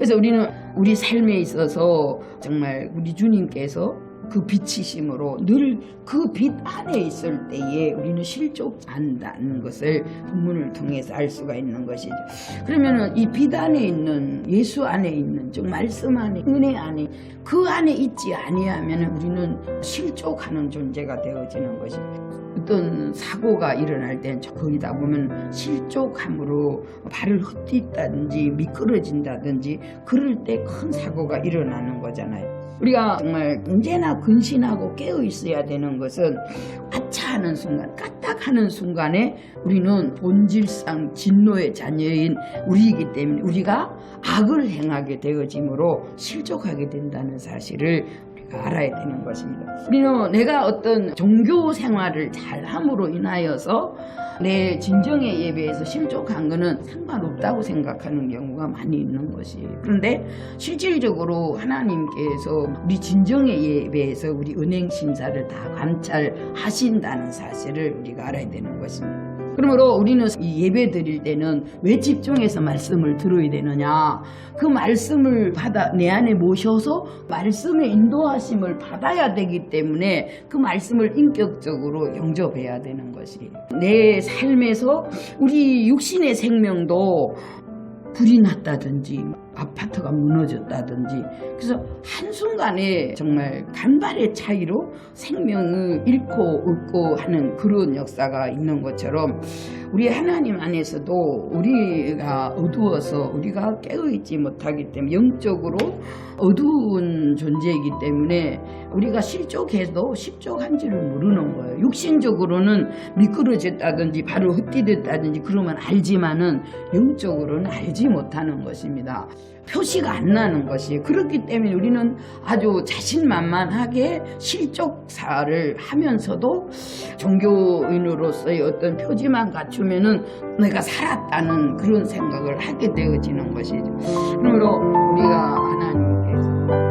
그래서 우리는 우리 삶에 있어서 정말 우리 주님께서 그 빛이심으로 늘 그 빛 안에 있을 때에 우리는 실족한다는 것을 본문을 통해서 알 수가 있는 것이죠. 그러면은 이 빛 안에 있는 예수 안에 있는 즉 말씀 안에 은혜 안에 그 안에 있지 아니하면 우리는 실족하는 존재가 되어지는 것이죠. 어떤 사고가 일어날 땐 거의 다 보면 실족함으로 발을 헛디다든지 미끄러진다든지 그럴 때 큰 사고가 일어나는 거잖아요. 우리가 정말 언제나 근신하고 깨어 있어야 되는 것은 아차하는 순간, 까딱하는 순간에 우리는 본질상 진노의 자녀인 우리이기 때문에 우리가 악을 행하게 되어지므로 실족하게 된다는 사실을 알아야 되는 것입니다. 우리는 내가 어떤 종교 생활을 잘 함으로 인하여서 내 진정의 예배에서 실족한 것은 상관없다고 생각하는 경우가 많이 있는 것이에요. 그런데 실질적으로 하나님께서 우리 진정의 예배에서 우리 은행 심사를 다 관찰하신다는 사실을 우리가 알아야 되는 것입니다. 그러므로 우리는 이 예배 드릴 때는 왜 집중해서 말씀을 들어야 되느냐? 그 말씀을 받아 내 안에 모셔서 말씀의 인도하심을 받아야 되기 때문에 그 말씀을 인격적으로 영접해야 되는 것이 내 삶에서 우리 육신의 생명도 불이 났다든지 아파트가 무너졌다든지 그래서 한순간에 정말 간발의 차이로 생명을 잃고 얻고 하는 그런 역사가 있는 것처럼 우리 하나님 안에서도 우리가 어두워서 우리가 깨어있지 못하기 때문에 영적으로 어두운 존재이기 때문에 우리가 실족해도 실족한지를 모르는 거예요. 육신적으로는 미끄러졌다든지 발을 헛디뎠다든지 그러면 알지만은 영적으로는 알지 못하는 것입니다. 표시가 안 나는 것이 그렇기 때문에 우리는 아주 자신만만하게 실족사를 하면서도 종교인으로서의 어떤 표지만 갖추면은 내가 살았다는 그런 생각을 하게 되어지는 것이죠. 그러므로 우리가 하나님께서